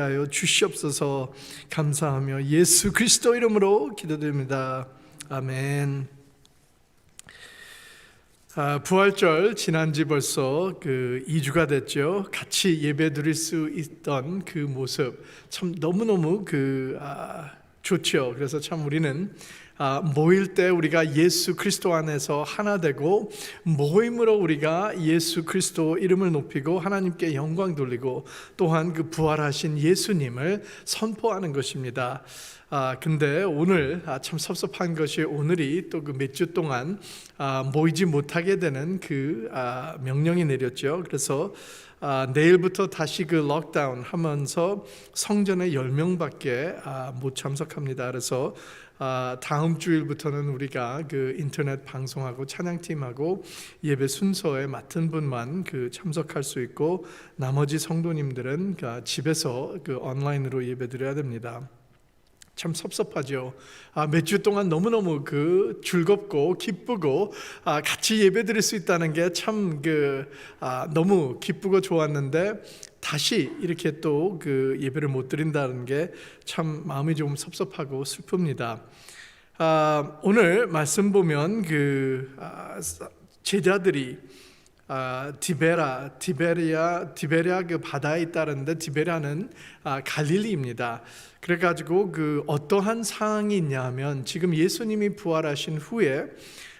하여 주시옵소서 감사하며 예수 그리스도 이름으로 기도드립니다. 아멘. 아, 부활절 지난지 벌써 그 2주가 됐죠. 같이 예배 드릴 수 있던 그 모습 참 너무너무 그 아, 좋죠. 그래서 참 우리는 아, 모일 때 우리가 예수 그리스도 안에서 하나 되고 모임으로 우리가 예수 그리스도 이름을 높이고 하나님께 영광 돌리고 또한 그 부활하신 예수님을 선포하는 것입니다. 아 근데 오늘 아, 참 섭섭한 것이 오늘이 또 그 몇 주 동안 아, 모이지 못하게 되는 그 아, 명령이 내렸죠. 그래서 아, 내일부터 다시 그 록다운 하면서 성전에 10명밖에 아, 못 참석합니다. 그래서 아, 다음 주일부터는 우리가 그 인터넷 방송하고 찬양팀하고 예배 순서에 맡은 분만 그 참석할 수 있고 나머지 성도님들은 그 집에서 그 온라인으로 예배 드려야 됩니다. 참 섭섭하죠. 아, 몇 주 동안 너무너무 그 즐겁고 기쁘고 아, 같이 예배 드릴 수 있다는 게 참그 아, 너무 기쁘고 좋았는데 다시 이렇게 또 그 예배를 못 드린다는 게 참 마음이 좀 섭섭하고 슬픕니다. 아, 오늘 말씀 보면 그 아, 제자들이 아, 디베라, 디베리아, 디베리아 그 바다에 있다는데 디베라는 아, 갈릴리입니다. 그래가지고 그 어떠한 상황이 있냐면 지금 예수님이 부활하신 후에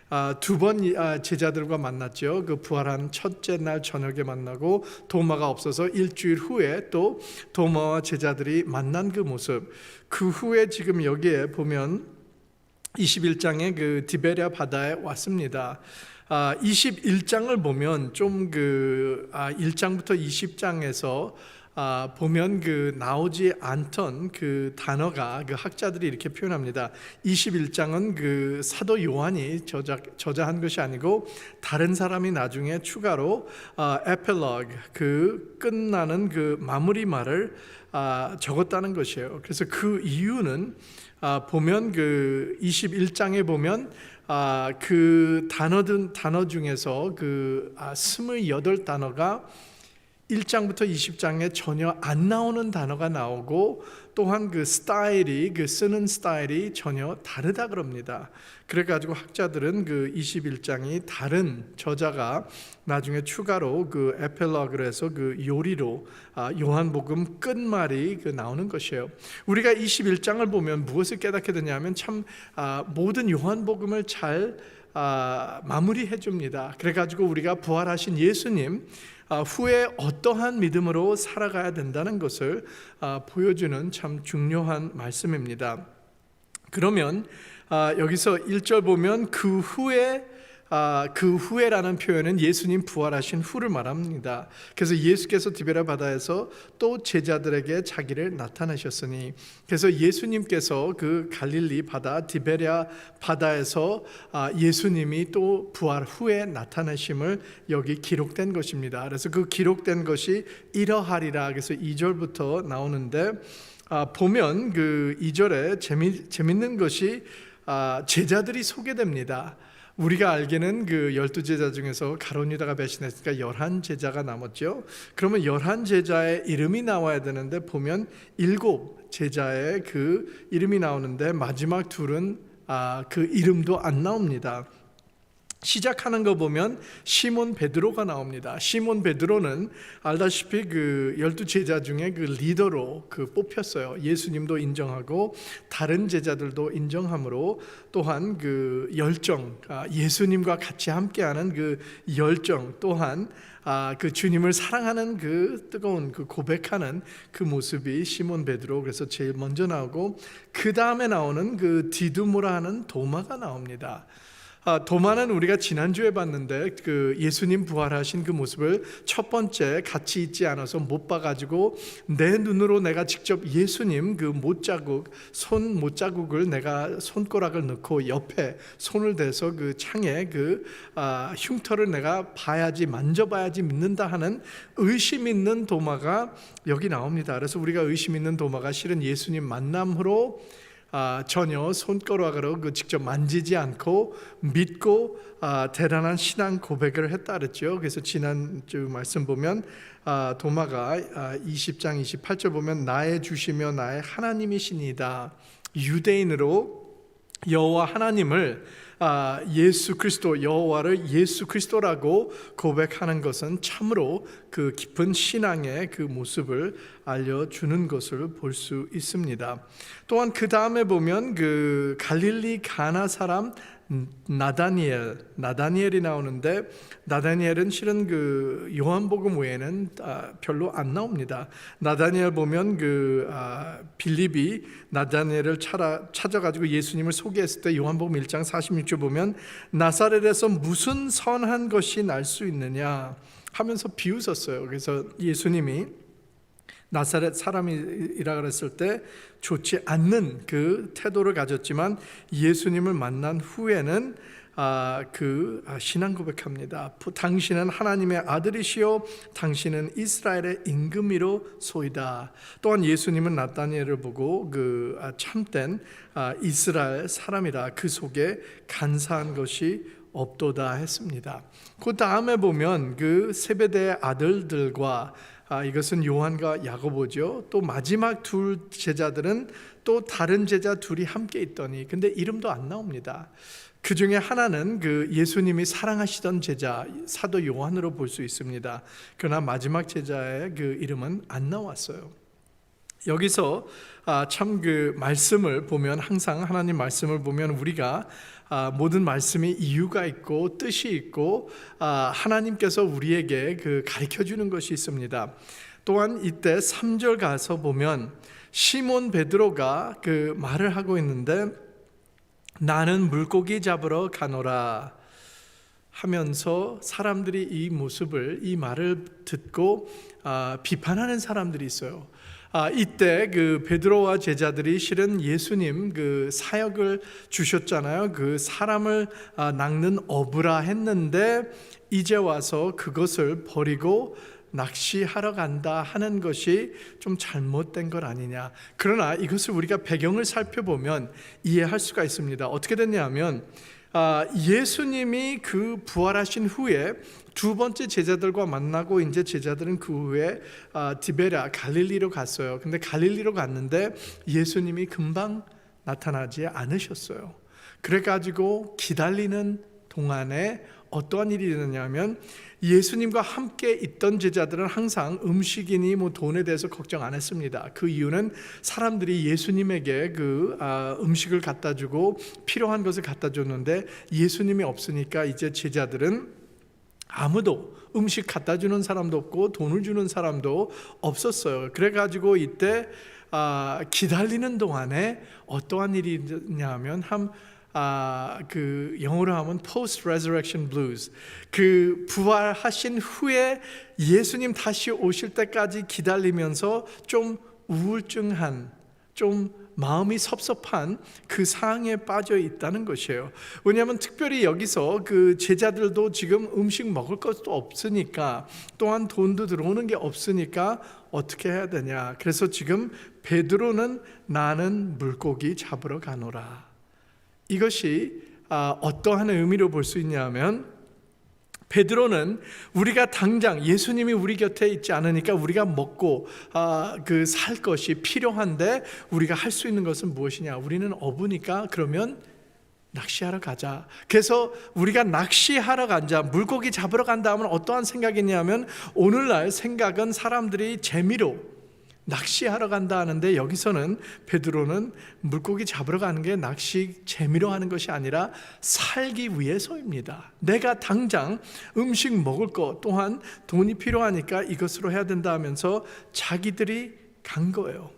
아, 두번 제자들과 만났죠. 그 부활한 첫째 날 저녁에 만나고 도마가 없어서 일주일 후에 또 도마와 제자들이 만난 그 모습. 그 후에 지금 여기에 보면 21장의 그 디베리아 바다에 왔습니다. 아, 21장을 보면 좀그 아, 1장부터 20장에서 아, 보면 그 나오지 않던 그 단어가 그 학자들이 이렇게 표현합니다. 21장은 그 사도 요한이 저자, 저자한 것이 아니고 다른 사람이 나중에 추가로 아, 에필로그 그 끝나는 그 마무리 말을 아, 적었다는 것이에요. 그래서 그 이유는 아, 보면 그 21장에 보면 아, 그 단어든 단어 중에서 그 아, 28단어가 1장부터 20장에 전혀 안 나오는 단어가 나오고 또한 그 스타일이 그 쓰는 스타일이 전혀 다르다 그럽니다. 그래 가지고 학자들은 그 21장이 다른 저자가 나중에 추가로 그 에필로그를 해서 그 요리로 아, 요한복음 끝말이 그 나오는 것이에요. 우리가 21장을 보면 무엇을 깨닫게 되냐면 참 아, 모든 요한복음을 잘 아, 마무리해 줍니다. 그래 가지고 우리가 부활하신 예수님 아, 후에 어떠한 믿음으로 살아가야 된다는 것을 아, 보여주는 참 중요한 말씀입니다. 그러면 아, 여기서 1절 보면 그 후에 아, 그 후에라는 표현은 예수님 부활하신 후를 말합니다. 그래서 예수께서 디베라 바다에서 또 제자들에게 자기를 나타내셨으니 그래서 예수님께서 그 갈릴리 바다 디베랴 바다에서 아, 예수님이 또 부활 후에 나타내심을 여기 기록된 것입니다. 그래서 그 기록된 것이 이러하리라 그래서 2절부터 나오는데 아, 보면 그 2절에 재미, 재밌는 것이 아, 제자들이 소개됩니다. 우리가 알기는 그 열두 제자 중에서 가론 유다가 배신했으니까 열한 제자가 남았죠. 그러면 열한 제자의 이름이 나와야 되는데 보면 일곱 제자의 그 이름이 나오는데 마지막 둘은 아, 그 이름도 안 나옵니다. 시작하는 거 보면 시몬 베드로가 나옵니다. 시몬 베드로는 알다시피 그 열두 제자 중에 그 리더로 그 뽑혔어요. 예수님도 인정하고 다른 제자들도 인정함으로 또한 그 열정, 아, 예수님과 같이 함께하는 그 열정 또한 아, 그 주님을 사랑하는 그 뜨거운 그 고백하는 그 모습이 시몬 베드로 그래서 제일 먼저 나오고 그 다음에 나오는 그 디두모라 하는 도마가 나옵니다. 아, 도마는 우리가 지난주에 봤는데 그 예수님 부활하신 그 모습을 첫 번째 같이 있지 않아서 못 봐가지고 내 눈으로 내가 직접 예수님 그 못자국 손 못자국을 내가 손가락을 넣고 옆에 손을 대서 그 창에 그 아, 흉터를 내가 봐야지 만져봐야지 믿는다 하는 의심 있는 도마가 여기 나옵니다. 그래서 우리가 의심 있는 도마가 실은 예수님 만남으로 아, 전혀 손가락으로 그 직접 만지지 않고 믿고 아, 대단한 신앙 고백을 했다 그랬죠. 그래서 지난 주 말씀 보면 아, 도마가 아, 20장 28절 보면 나의 주시며 나의 하나님이시니다 유대인으로 여호와 하나님을 아, 예수 그리스도 여호와를 예수 그리스도라고 고백하는 것은 참으로 그 깊은 신앙의 그 모습을 알려주는 것을 볼 수 있습니다. 또한 그 다음에 보면 그 갈릴리 가나 사람 나다니엘, 나다니엘이 나오는데 나다니엘은 실은 그 요한복음 외에는 아, 별로 안 나옵니다. 나다니엘 보면 그 아, 빌립이 나다니엘을 찾아, 찾아가지고 예수님을 소개했을 때 요한복음 1장 46절 보면 나사렛에서 무슨 선한 것이 날 수 있느냐 하면서 비웃었어요. 그래서 예수님이 나사렛 사람이라 그랬을 때 좋지 않는 그 태도를 가졌지만 예수님을 만난 후에는 아, 그 아, 신앙 고백합니다. 당신은 하나님의 아들이시요 당신은 이스라엘의 임금이로 소이다. 또한 예수님은 나다니엘을 보고 그 아, 참된 아, 이스라엘 사람이다. 그 속에 간사한 것이 없도다 했습니다. 그 다음에 보면 그 세베대의 아들들과 아, 이것은 요한과 야고보죠. 또 마지막 둘 제자들은 또 다른 제자 둘이 함께 있더니 근데 이름도 안 나옵니다. 그 중에 하나는 그 예수님이 사랑하시던 제자 사도 요한으로 볼 수 있습니다. 그러나 마지막 제자의 그 이름은 안 나왔어요. 여기서 아, 참그 말씀을 보면 항상 하나님 말씀을 보면 우리가 아, 모든 말씀이 이유가 있고 뜻이 있고 아, 하나님께서 우리에게 그 가르쳐 주는 것이 있습니다. 또한 이때 3절 가서 보면 시몬 베드로가 그 말을 하고 있는데 나는 물고기 잡으러 가노라 하면서 사람들이 이 모습을 이 말을 듣고 아, 비판하는 사람들이 있어요. 아, 이때 그 베드로와 제자들이 실은 예수님 그 사역을 주셨잖아요. 그 사람을 아, 낚는 어부라 했는데 이제 와서 그것을 버리고 낚시하러 간다 하는 것이 좀 잘못된 것 아니냐. 그러나 이것을 우리가 배경을 살펴보면 이해할 수가 있습니다. 어떻게 됐냐면 아, 예수님이 그 부활하신 후에 두 번째 제자들과 만나고 이제 제자들은 그 후에 아, 디베라 갈릴리로 갔어요. 근데 갈릴리로 갔는데 예수님이 금방 나타나지 않으셨어요. 그래가지고 기다리는 동안에 어떠한 일이 일어나냐면 예수님과 함께 있던 제자들은 항상 음식이니 뭐 돈에 대해서 걱정 안 했습니다. 그 이유는 사람들이 예수님에게 그 아, 음식을 갖다 주고 필요한 것을 갖다 줬는데 예수님이 없으니까 이제 제자들은 아무도 음식 갖다 주는 사람도 없고 돈을 주는 사람도 없었어요. 그래가지고 이때 아, 기다리는 동안에 어떠한 일이 있냐면 한 아, 그 영어로 하면 post resurrection blues. 그 부활하신 후에 예수님 다시 오실 때까지 기다리면서 좀 우울증한 좀 마음이 섭섭한 그 상황에 빠져 있다는 것이에요. 왜냐하면 특별히 여기서 그 제자들도 지금 음식 먹을 것도 없으니까 또한 돈도 들어오는 게 없으니까 어떻게 해야 되냐. 그래서 지금 베드로는 나는 물고기 잡으러 가노라. 이것이 아, 어떠한 의미로 볼 수 있냐면 베드로는 우리가 당장 예수님이 우리 곁에 있지 않으니까 우리가 먹고 아, 그 살 것이 필요한데 우리가 할 수 있는 것은 무엇이냐? 우리는 어부니까 그러면 낚시하러 가자. 그래서 우리가 낚시하러 간자, 물고기 잡으러 간다 하면 어떠한 생각이냐면 오늘날 생각은 사람들이 재미로 낚시하러 간다 하는데 여기서는 베드로는 물고기 잡으러 가는 게 낚시 재미로 하는 것이 아니라 살기 위해서입니다. 내가 당장 음식 먹을 것 또한 돈이 필요하니까 이것으로 해야 된다 하면서 자기들이 간 거예요.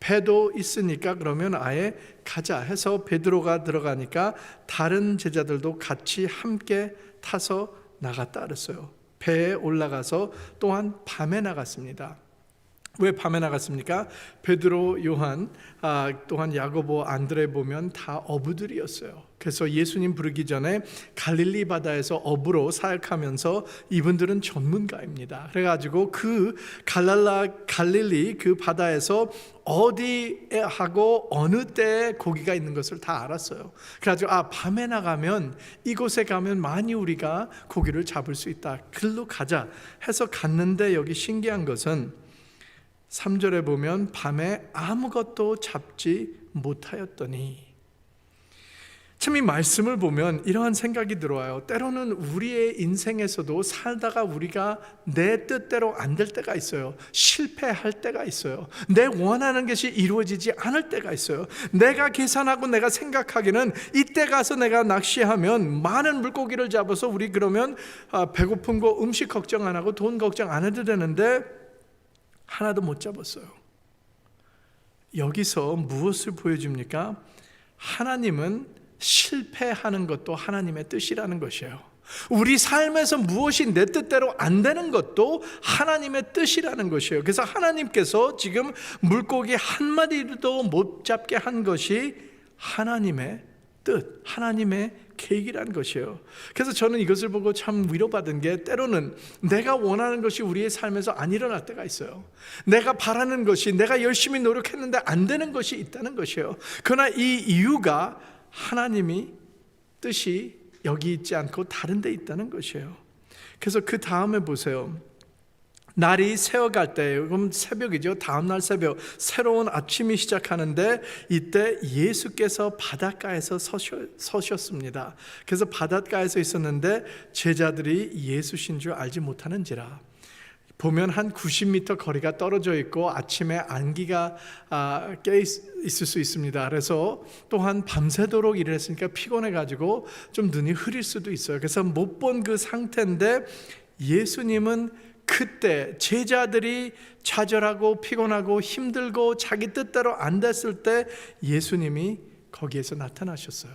배도 있으니까 그러면 아예 가자 해서 베드로가 들어가니까 다른 제자들도 같이 함께 타서 나갔다 그랬어요. 배에 올라가서 또한 밤에 나갔습니다. 왜 밤에 나갔습니까? 베드로, 요한, 아, 또한 야고보, 안드레 보면 다 어부들이었어요. 그래서 예수님 부르기 전에 갈릴리 바다에서 어부로 사역하면서 이분들은 전문가입니다. 그래가지고 그 갈랄라 갈릴리 그 바다에서 어디에 하고 어느 때에 고기가 있는 것을 다 알았어요. 그래가지고 아 밤에 나가면 이곳에 가면 많이 우리가 고기를 잡을 수 있다. 글로 가자 해서 갔는데 여기 신기한 것은 3절에 보면 밤에 아무것도 잡지 못하였더니 참 이 말씀을 보면 이러한 생각이 들어와요. 때로는 우리의 인생에서도 살다가 우리가 내 뜻대로 안 될 때가 있어요. 실패할 때가 있어요. 내 원하는 것이 이루어지지 않을 때가 있어요. 내가 계산하고 내가 생각하기는 이때 가서 내가 낚시하면 많은 물고기를 잡아서 우리 그러면 아, 배고픈 거 음식 걱정 안 하고 돈 걱정 안 해도 되는데 하나도 못 잡았어요. 여기서 무엇을 보여줍니까? 하나님은 실패하는 것도 하나님의 뜻이라는 것이에요. 우리 삶에서 무엇이 내 뜻대로 안 되는 것도 하나님의 뜻이라는 것이에요. 그래서 하나님께서 지금 물고기 한 마리도 못 잡게 한 것이 하나님의 뜻, 하나님의 계획이라는 것이에요. 그래서 저는 이것을 보고 참 위로받은 게 때로는 내가 원하는 것이 우리의 삶에서 안 일어날 때가 있어요. 내가 바라는 것이 내가 열심히 노력했는데 안 되는 것이 있다는 것이에요. 그러나 이 이유가 하나님이 뜻이 여기 있지 않고 다른 데 있다는 것이에요. 그래서 그 다음에 보세요. 날이 새어갈 때, 그럼 새벽이죠. 다음 날 새벽, 새로운 아침이 시작하는데 이때 예수께서 바닷가에서 서셨, 서셨 습니다. 그래서 바닷가에서 있었는데 제자들이 예수신 줄 알지 못하는지라. 보면 한 90m 거리가 떨어져 있고 아침에 안기가 아, 깨 있 을 수 있습니다. 그래서 또한 밤새도록 일을 했으니까 피곤해 가지고 좀 눈이 흐릴 수도 있어요. 그래서 못 본 그 상태인데 예수님은 그때 제자들이 좌절하고 피곤하고 힘들고 자기 뜻대로 안 됐을 때 예수님이 거기에서 나타나셨어요.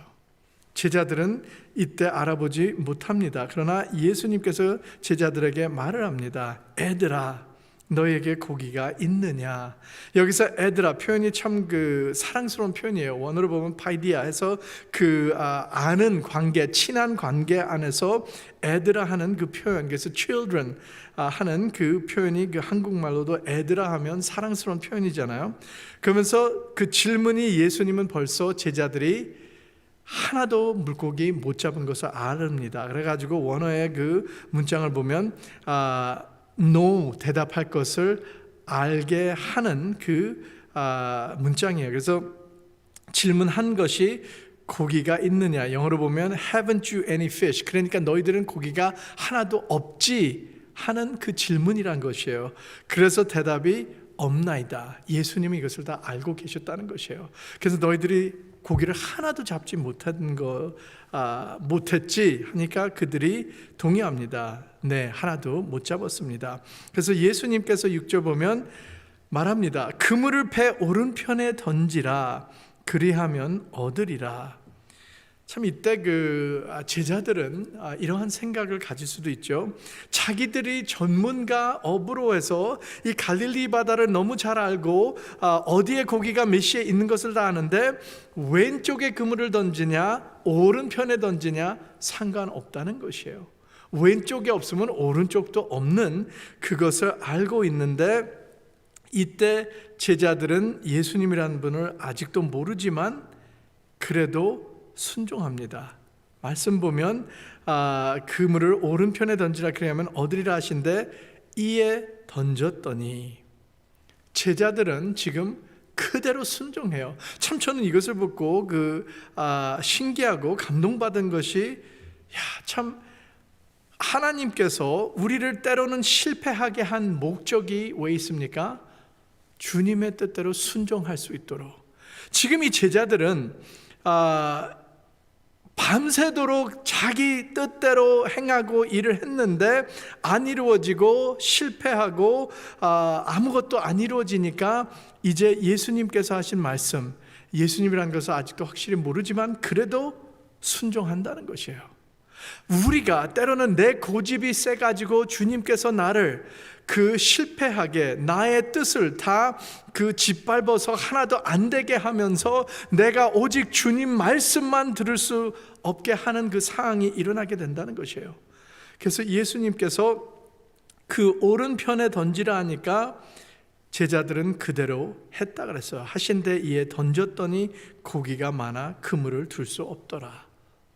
제자들은 이때 알아보지 못합니다. 그러나 예수님께서 제자들에게 말을 합니다. 애들아, 너에게 고기가 있느냐? 여기서 애들아 표현이 참 그 사랑스러운 표현이에요. 원어로 보면 파이디아 해서 그 아, 아는 관계, 친한 관계 안에서 애들아 하는 그 표현, 그래서 children 아, 하는 그 표현이 그 한국말로도 애들아 하면 사랑스러운 표현이잖아요. 그러면서 그 질문이 예수님은 벌써 제자들이 하나도 물고기 못 잡은 것을 아릅니다. 그래가지고 원어의 그 문장을 보면 아, no 대답할 것을 알게 하는 그 아, 문장이에요. 그래서 질문한 것이 고기가 있느냐 영어로 보면 haven't you any fish 그러니까 너희들은 고기가 하나도 없지 하는 그 질문이란 것이에요. 그래서 대답이 없나이다. 예수님이 이것을 다 알고 계셨다는 것이에요. 그래서 너희들이 고기를 하나도 잡지 못한 거 아, 못했지 하니까 그들이 동의합니다. 네, 하나도 못 잡았습니다. 그래서 예수님께서 6절 보면 말합니다. 그물을 배 오른편에 던지라 그리하면 얻으리라. 참 이때 그 아, 제자들은 아, 이러한 생각을 가질 수도 있죠. 자기들이 전문가 어부로 해서 이 갈릴리 바다를 너무 잘 알고 아, 어디에 고기가 몇 시에 있는 것을 다 아는데 왼쪽에 그물을 던지냐 오른편에 던지냐 상관없다는 것이에요. 왼쪽에 없으면 오른쪽도 없는 그것을 알고 있는데 이때 제자들은 예수님이라는 분을 아직도 모르지만 그래도 순종합니다. 말씀 보면 아, 그물을 오른편에 던지라 그러면 얻으리라 하신데 이에 던졌더니 제자들은 지금 그대로 순종해요. 참 저는 이것을 보고 그 아, 신기하고 감동받은 것이 야 참 하나님께서 우리를 때로는 실패하게 한 목적이 왜 있습니까? 주님의 뜻대로 순종할 수 있도록. 지금 이 제자들은 아, 밤새도록 자기 뜻대로 행하고 일을 했는데 안 이루어지고 실패하고 아, 아무것도 안 이루어지니까 이제 예수님께서 하신 말씀, 예수님이라는 것을 아직도 확실히 모르지만 그래도 순종한다는 것이에요. 우리가 때로는 내 고집이 세 가지고 주님께서 나를 그 실패하게 나의 뜻을 다 그 짓밟아서 하나도 안 되게 하면서 내가 오직 주님 말씀만 들을 수 없게 하는 그 상황이 일어나게 된다는 것이에요. 그래서 예수님께서 그 오른편에 던지라 하니까 제자들은 그대로 했다 그랬어요. 하신데 이에 던졌더니 고기가 많아 그물을 둘 수 없더라.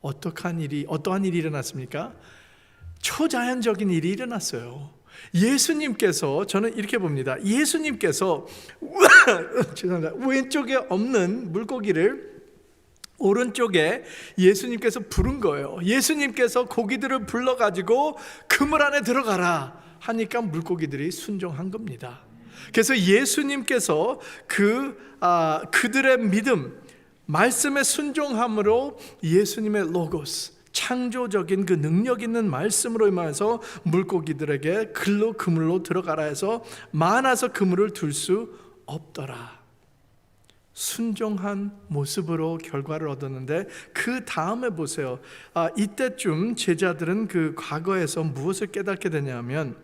어떠한 일이 어떠한 일이 일어났습니까? 초자연적인 일이 일어났어요. 예수님께서 저는 이렇게 봅니다. 예수님께서 죄송합니다. 왼쪽에 없는 물고기를 오른쪽에 예수님께서 부른 거예요. 예수님께서 고기들을 불러 가지고 그물 안에 들어가라 하니까 물고기들이 순종한 겁니다. 그래서 예수님께서 그 아, 그들의 믿음 말씀의 순종함으로 예수님의 로고스 창조적인 그 능력 있는 말씀으로 임하여서 물고기들에게 글로 그물로 들어가라 해서 많아서 그물을 둘 수 없더라. 순종한 모습으로 결과를 얻었는데 그 다음에 보세요. 아, 이때쯤 제자들은 그 과거에서 무엇을 깨닫게 되냐면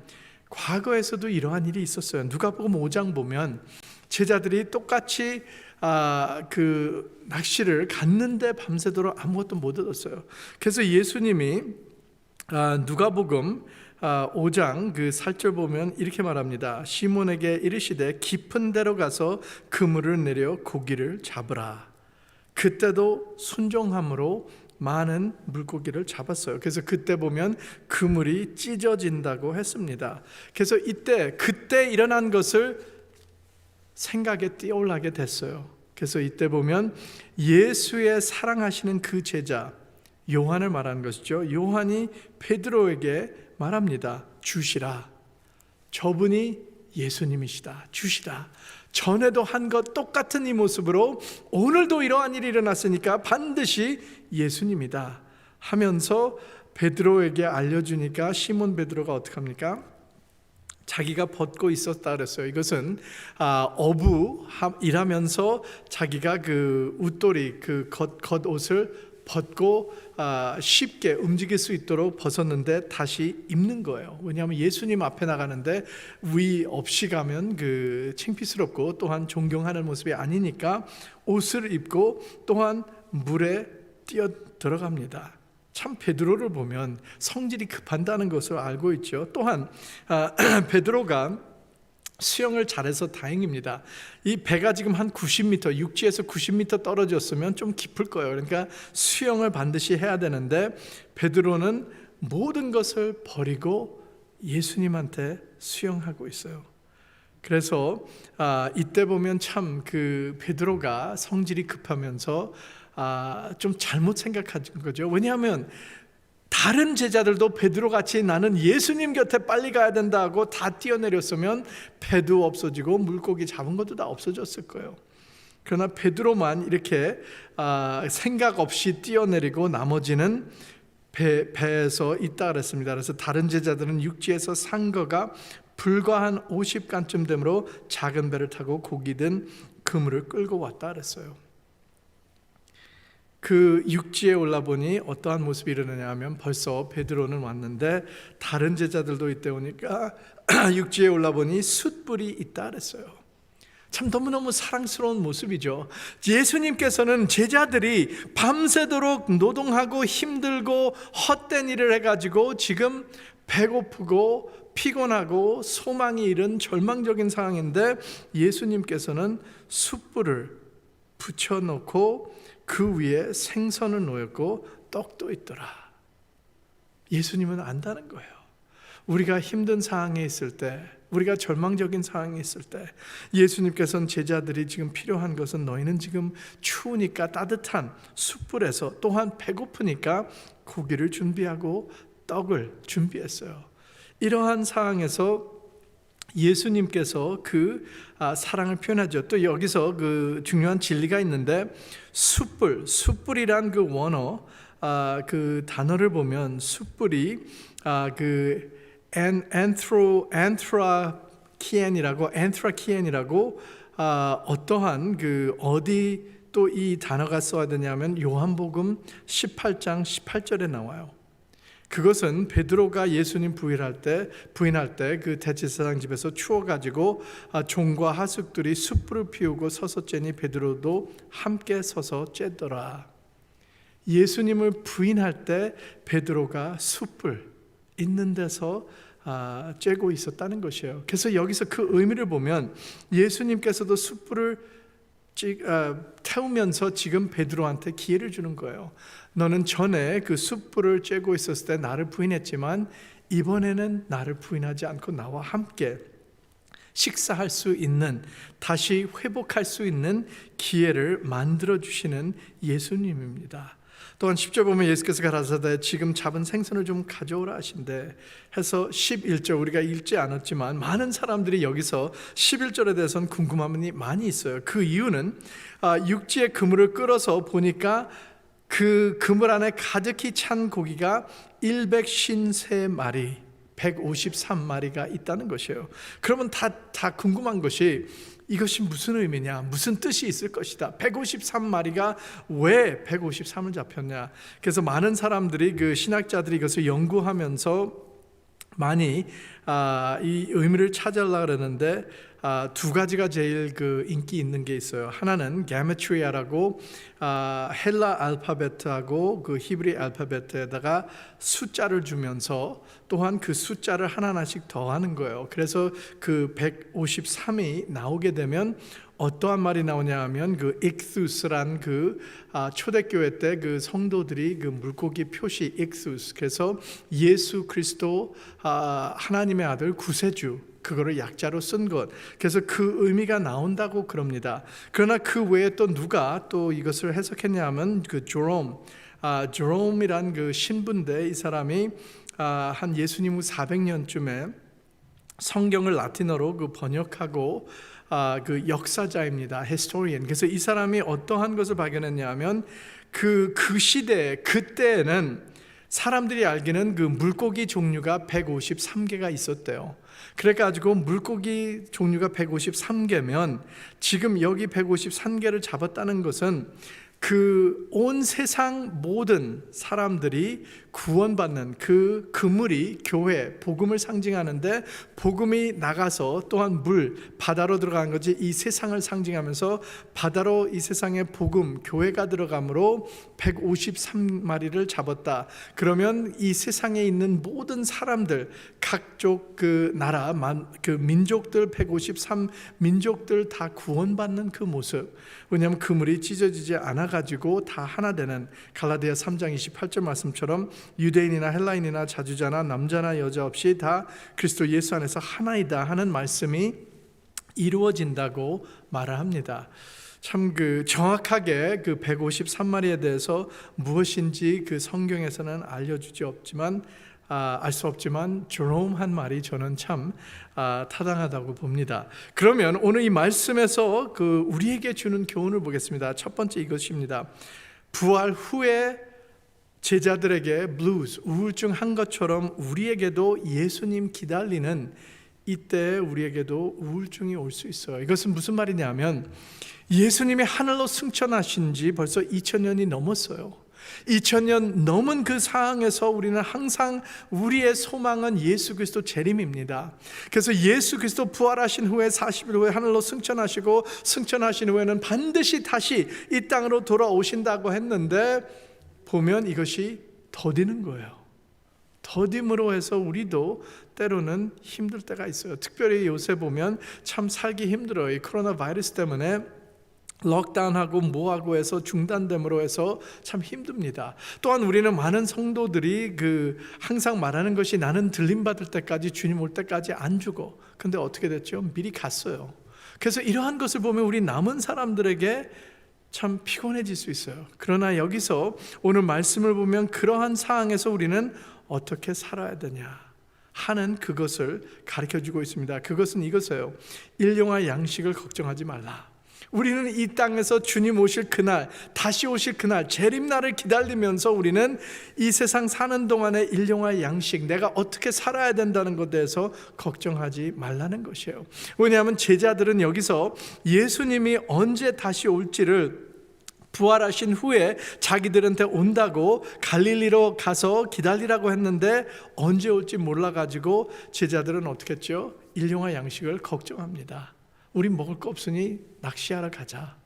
과거에서도 이러한 일이 있었어요. 누가복음 5장 보면 제자들이 똑같이 아, 그 낚시를 갔는데 밤새도록 아무것도 못 얻었어요. 그래서 예수님이 아, 누가복음 아, 5장 그 살절 보면 이렇게 말합니다. 시몬에게 이르시되 깊은 데로 가서 그물을 내려 고기를 잡으라. 그때도 순종함으로 많은 물고기를 잡았어요. 그래서 그때 보면 그물이 찢어진다고 했습니다. 그래서 이때 그때 일어난 것을 생각에 뛰어올라게 됐어요. 그래서 이때 보면 예수의 사랑하시는 그 제자 요한을 말하는 것이죠. 요한이 베드로에게 말합니다. 주시라. 저분이 예수님이시다. 주시라. 전에도 한 것 똑같은 이 모습으로 오늘도 이러한 일이 일어났으니까 반드시 예수님이다 하면서 베드로에게 알려주니까 시몬 베드로가 어떻게 합니까? 자기가 벗고 있었다 그랬어요. 이것은 아, 어부 일하면서 자기가 그 웃돌이 그 겉, 겉옷을 벗고 아, 쉽게 움직일 수 있도록 벗었는데 다시 입는 거예요. 왜냐하면 예수님 앞에 나가는데 위 없이 가면 그 창피스럽고 또한 존경하는 모습이 아니니까 옷을 입고 또한 물에 뛰어 들어갑니다. 참 베드로를 보면 성질이 급한다는 것을 알고 있죠. 또한 아, 베드로가 수영을 잘해서 다행입니다. 이 배가 지금 한 90m, 육지에서 90m 떨어졌으면 좀 깊을 거예요. 그러니까 수영을 반드시 해야 되는데 베드로는 모든 것을 버리고 예수님한테 수영하고 있어요. 그래서 아, 이때 보면 참 그 베드로가 성질이 급하면서 아, 좀 잘못 생각한 거죠. 왜냐하면 다른 제자들도 베드로 같이 나는 예수님 곁에 빨리 가야 된다고 다 뛰어내렸으면 배도 없어지고 물고기 잡은 것도 다 없어졌을 거예요. 그러나 베드로만 이렇게 아, 생각 없이 뛰어내리고 나머지는 배, 배에서 있다 그랬습니다. 그래서 다른 제자들은 육지에서 산 거가 불과 한 50간쯤 되므로 작은 배를 타고 고기 든 그물을 끌고 왔다 그랬어요. 그 육지에 올라 보니 어떠한 모습이 일어나냐 하면 벌써 베드로는 왔는데 다른 제자들도 이때 오니까 육지에 올라 보니 숯불이 있다 그랬어요. 참 너무너무 사랑스러운 모습이죠. 예수님께서는 제자들이 밤새도록 노동하고 힘들고 헛된 일을 해가지고 지금 배고프고 피곤하고 소망이 이른 절망적인 상황인데 예수님께서는 숯불을 붙여놓고 그 위에 생선을 놓였고 떡도 있더라. 예수님은 안다는 거예요. 우리가 힘든 상황에 있을 때, 우리가 절망적인 상황에 있을 때, 예수님께서는 제자들이 지금 필요한 것은 너희는 지금 추우니까 따뜻한 숯불에서 또한 배고프니까 고기를 준비하고 떡을 준비했어요. 이러한 상황에서 예수님께서 그 아, 사랑을 표현하죠. 또 여기서 그 중요한 진리가 있는데 숯불, 숯불이란 그 원어 아, 그 단어를 보면 숯불이 아, 그 엔트로 엔트라키엔이라고 엔트라키엔이라고 어떠한 그 어디 또 이 단어가 써야 되냐면 요한복음 18장 18절에 나와요. 그것은 베드로가 예수님 부인할 때 부인할 때 그 대제사장 집에서 추워 가지고 아, 종과 하숙들이 숯불을 피우고 서서 쬐니 베드로도 함께 서서 쬐더라. 예수님을 부인할 때 베드로가 숯불 있는 데서 아, 쬐고 있었다는 것이에요. 그래서 여기서 그 의미를 보면 예수님께서도 숯불을 찌- 아, 태우면서 지금 베드로한테 기회를 주는 거예요. 너는 전에 그 숯불을 쬐고 있었을 때 나를 부인했지만 이번에는 나를 부인하지 않고 나와 함께 식사할 수 있는 다시 회복할 수 있는 기회를 만들어 주시는 예수님입니다. 또한 10절 보면 예수께서 가라사대 지금 잡은 생선을 좀 가져오라 하신대 해서 11절 우리가 읽지 않았지만 많은 사람들이 여기서 11절에 대해서는 궁금함이 많이 있어요. 그 이유는 아, 육지의 그물을 끌어서 보니까 그 그물 안에 가득히 찬 고기가 153마리 153마리가 있다는 것이에요. 그러면 다, 다 궁금한 것이 이것이 무슨 의미냐, 무슨 뜻이 있을 것이다. 153마리가 왜 153을 잡혔냐. 그래서 많은 사람들이 그 신학자들이 이것을 연구하면서 많이 아, 이 의미를 찾으려 그러는데 아, 두 가지가 제일 그 인기 있는 게 있어요. 하나는 게메트리아라고 아, 헬라 알파벳하고 그 히브리 알파벳에다가 숫자를 주면서 또한 그 숫자를 하나하나씩 더하는 거예요. 그래서 그 153이 나오게 되면 어떠한 말이 나오냐 하면 그 익수스란 그 아, 초대교회 때 그 성도들이 그 물고기 표시 익수스 그래서 예수 그리스도 아, 하나님의 아들 구세주 그거를 약자로 쓴 것. 그래서 그 의미가 나온다고 그럽니다. 그러나 그 외에 또 누가 또 이것을 해석했냐 하면 그 조롬 아, 조롬이란 그 신부인데 이 사람이 아, 한 예수님 후 400년쯤에 성경을 라틴어로 그 번역하고 아, 그 역사자입니다. historian. 그래서 이 사람이 어떠한 것을 발견했냐면 그, 그 시대, 그때에는 사람들이 알기는 그 물고기 종류가 153개가 있었대요. 그래가지고 물고기 종류가 153개면 지금 여기 153개를 잡았다는 것은 그 온 세상 모든 사람들이 구원받는 그 그물이 교회 복음을 상징하는데 복음이 나가서 또한 물 바다로 들어간 거지 이 세상을 상징하면서 바다로 이 세상에 복음 교회가 들어감으로 153마리를 잡았다. 그러면 이 세상에 있는 모든 사람들 각족 그 나라 만- 그 민족들 153 민족들 다 구원받는 그 모습. 왜냐하면 그물이 찢어지지 않아 가지고 다 하나 되는 갈라디아 3장 28절 말씀처럼 유대인이나 헬라인이나 자주자나 남자나 여자 없이 다 그리스도 예수 안에서 하나이다 하는 말씀이 이루어진다고 말을 합니다. 참 그 정확하게 그 153마리에 대해서 무엇인지 그 성경에서는 알려주지 없지만 아, 알 수 없지만 조롬 한 말이 저는 참 아, 타당하다고 봅니다. 그러면 오늘 이 말씀에서 그 우리에게 주는 교훈을 보겠습니다. 첫 번째 이것입니다. 부활 후에 제자들에게 블루즈, 우울증 한 것처럼 우리에게도 예수님 기다리는 이때 우리에게도 우울증이 올 수 있어요. 이것은 무슨 말이냐면 예수님이 하늘로 승천하신 지 벌써 2000년이 넘었어요. 2000년 넘은 그 상황에서 우리는 항상 우리의 소망은 예수 그리스도 재림입니다. 그래서 예수 그리스도 부활하신 후에 40일 후에 하늘로 승천하시고 승천하신 후에는 반드시 다시 이 땅으로 돌아오신다고 했는데 보면 이것이 더디는 거예요. 더딤으로 해서 우리도 때로는 힘들 때가 있어요. 특별히 요새 보면 참 살기 힘들어요. 이 코로나 바이러스 때문에 럭다운하고 뭐하고 해서 중단됨으로 해서 참 힘듭니다. 또한 우리는 많은 성도들이 그 항상 말하는 것이 나는 들림 받을 때까지 주님 올 때까지 안 죽어. 근데 어떻게 됐죠? 미리 갔어요. 그래서 이러한 것을 보면 우리 남은 사람들에게 참 피곤해질 수 있어요. 그러나 여기서 오늘 말씀을 보면 그러한 상황에서 우리는 어떻게 살아야 되냐 하는 그것을 가르쳐 주고 있습니다. 그것은 이것이에요. 일용할 양식을 걱정하지 말라. 우리는 이 땅에서 주님 오실 그날, 다시 오실 그날, 재림날을 기다리면서 우리는 이 세상 사는 동안에 일용할 양식, 내가 어떻게 살아야 된다는 것에 대해서 걱정하지 말라는 것이에요. 왜냐하면 제자들은 여기서 예수님이 언제 다시 올지를 부활하신 후에 자기들한테 온다고 갈릴리로 가서 기다리라고 했는데 언제 올지 몰라가지고 제자들은 어떻게 했죠? 일용할 양식을 걱정합니다. 우리 먹을 거 없으니 낚시하러 가자.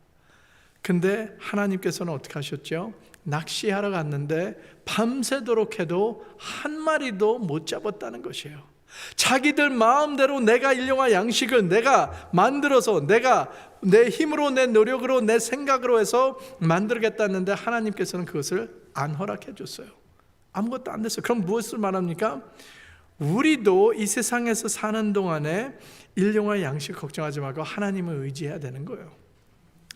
근데 하나님께서는 어떻게 하셨죠? 낚시하러 갔는데 밤새도록 해도 한 마리도 못 잡았다는 것이에요. 자기들 마음대로 내가 일용할 양식을 내가 만들어서 내가 내 힘으로 내 노력으로 내 생각으로 해서 만들겠다는데 하나님께서는 그것을 안 허락해 줬어요. 아무것도 안 됐어요. 그럼 무엇을 말합니까? 우리도 이 세상에서 사는 동안에 일용할 양식 걱정하지 말고 하나님을 의지해야 되는 거예요.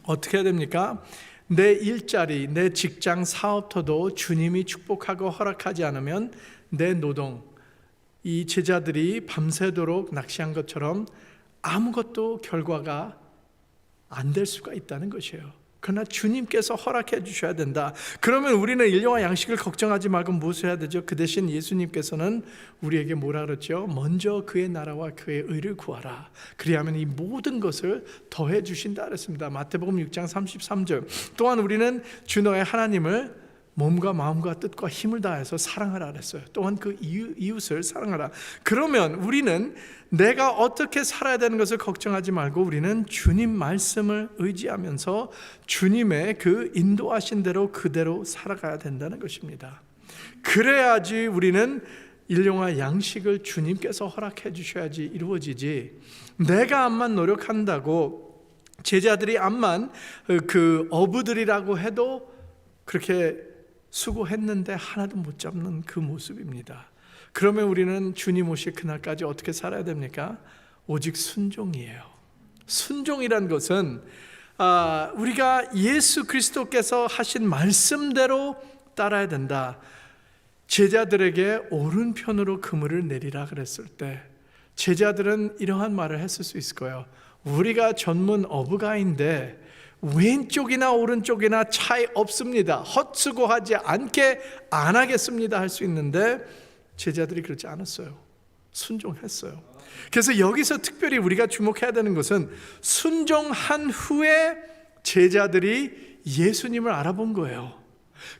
어떻게 해야 됩니까? 내 일자리, 내 직장, 사업터도 주님이 축복하고 허락하지 않으면 내 노동, 이 제자들이 밤새도록 낚시한 것처럼 아무것도 결과가 안 될 수가 있다는 것이에요. 그러나 주님께서 허락해 주셔야 된다. 그러면 우리는 일용할 양식을 걱정하지 말고 무엇을 해야 되죠? 그 대신 예수님께서는 우리에게 뭐라 그랬죠? 먼저 그의 나라와 그의 의를 구하라. 그리하면 이 모든 것을 더해 주신다 그랬습니다. 마태복음 6장 33절. 또한 우리는 주 너의 하나님을 몸과 마음과 뜻과 힘을 다해서 사랑하라 그랬어요. 또한 그 이웃- 이웃을 사랑하라. 그러면 우리는 내가 어떻게 살아야 되는 것을 걱정하지 말고 우리는 주님 말씀을 의지하면서 주님의 그 인도하신 대로 그대로 살아가야 된다는 것입니다. 그래야지 우리는 일용할 양식을 주님께서 허락해 주셔야지 이루어지지. 내가 암만 노력한다고 제자들이 암만 그 어부들이라고 해도 그렇게 수고했는데 하나도 못 잡는 그 모습입니다. 그러면 우리는 주님 오실 그날까지 어떻게 살아야 됩니까? 오직 순종이에요. 순종이란 것은 아, 우리가 예수 그리스도께서 하신 말씀대로 따라야 된다. 제자들에게 오른편으로 그물을 내리라 그랬을 때 제자들은 이러한 말을 했을 수 있을 거예요. 우리가 전문 어부가인데 왼쪽이나 오른쪽이나 차이 없습니다. 헛수고하지 않게 안 하겠습니다 할 수 있는데 제자들이 그렇지 않았어요. 순종했어요. 그래서 여기서 특별히 우리가 주목해야 되는 것은 순종한 후에 제자들이 예수님을 알아본 거예요.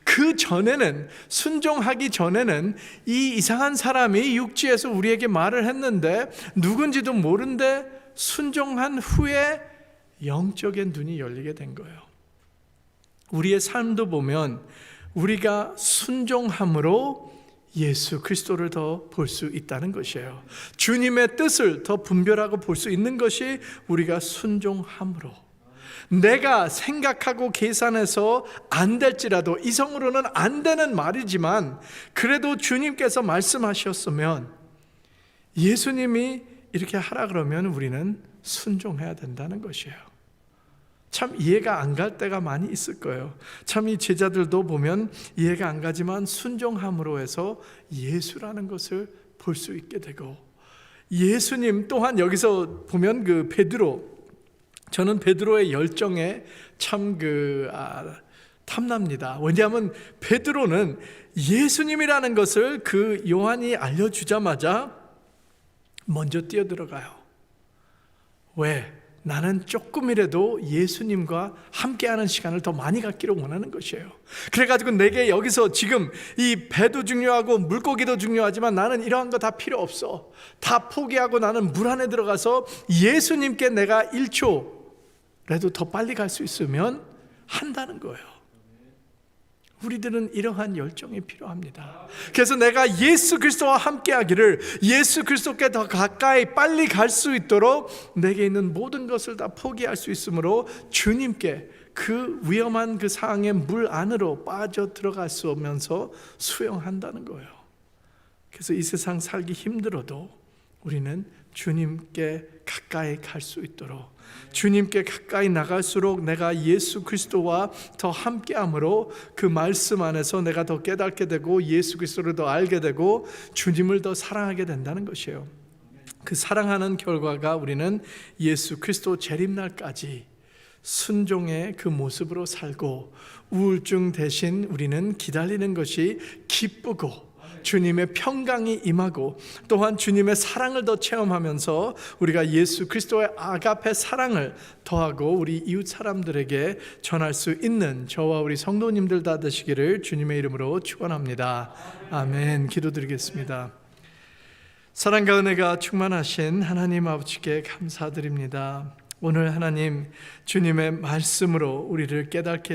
그 전에는 순종하기 전에는 이 이상한 사람이 육지에서 우리에게 말을 했는데 누군지도 모른데 순종한 후에 영적인 눈이 열리게 된 거예요. 우리의 삶도 보면 우리가 순종함으로 예수 그리스도를 더 볼 수 있다는 것이에요. 주님의 뜻을 더 분별하고 볼 수 있는 것이 우리가 순종함으로. 내가 생각하고 계산해서 안 될지라도 이성으로는 안 되는 말이지만 그래도 주님께서 말씀하셨으면 예수님이 이렇게 하라 그러면 우리는 순종해야 된다는 것이에요. 참 이해가 안 갈 때가 많이 있을 거예요. 참 이 제자들도 보면 이해가 안 가지만 순종함으로 해서 예수라는 것을 볼 수 있게 되고 예수님 또한 여기서 보면 그 베드로 저는 베드로의 열정에 참그 아, 탐납니다. 왜냐하면 베드로는 예수님이라는 것을 그 요한이 알려주자마자 먼저 뛰어들어가요. 왜? 나는 조금이라도 예수님과 함께하는 시간을 더 많이 갖기를 원하는 것이에요. 그래가지고 내게 여기서 지금 이 배도 중요하고 물고기도 중요하지만 나는 이러한 거 다 필요 없어. 다 포기하고 나는 물 안에 들어가서 예수님께 내가 1초라도 더 빨리 갈 수 있으면 한다는 거예요. 우리들은 이러한 열정이 필요합니다. 그래서 내가 예수 그리스도와 함께 하기를 예수 그리스도께 더 가까이 빨리 갈 수 있도록 내게 있는 모든 것을 다 포기할 수 있으므로 주님께 그 위험한 그 상황의 물 안으로 빠져 들어갈 수 오면서 수용한다는 거예요. 그래서 이 세상 살기 힘들어도 우리는 주님께 가까이 갈 수 있도록 주님께 가까이 나갈수록 내가 예수 그리스도와 더 함께함으로 그 말씀 안에서 내가 더 깨닫게 되고 예수 그리스도를 더 알게 되고 주님을 더 사랑하게 된다는 것이에요. 그 사랑하는 결과가 우리는 예수 그리스도 재림날까지 순종의 그 모습으로 살고 우울증 대신 우리는 기다리는 것이 기쁘고 주님의 평강이 임하고 또한 주님의 사랑을 더 체험하면서 우리가 예수 그리스도의 아가페 사랑을 더하고 우리 이웃 사람들에게 전할 수 있는 저와 우리 성도님들 다 되시기를 주님의 이름으로 축원합니다. 아멘. 기도드리겠습니다. 사랑과 은혜가 충만하신 하나님 아버지께 감사드립니다. 오늘 하나님 주님의 말씀으로 우리를 깨닫게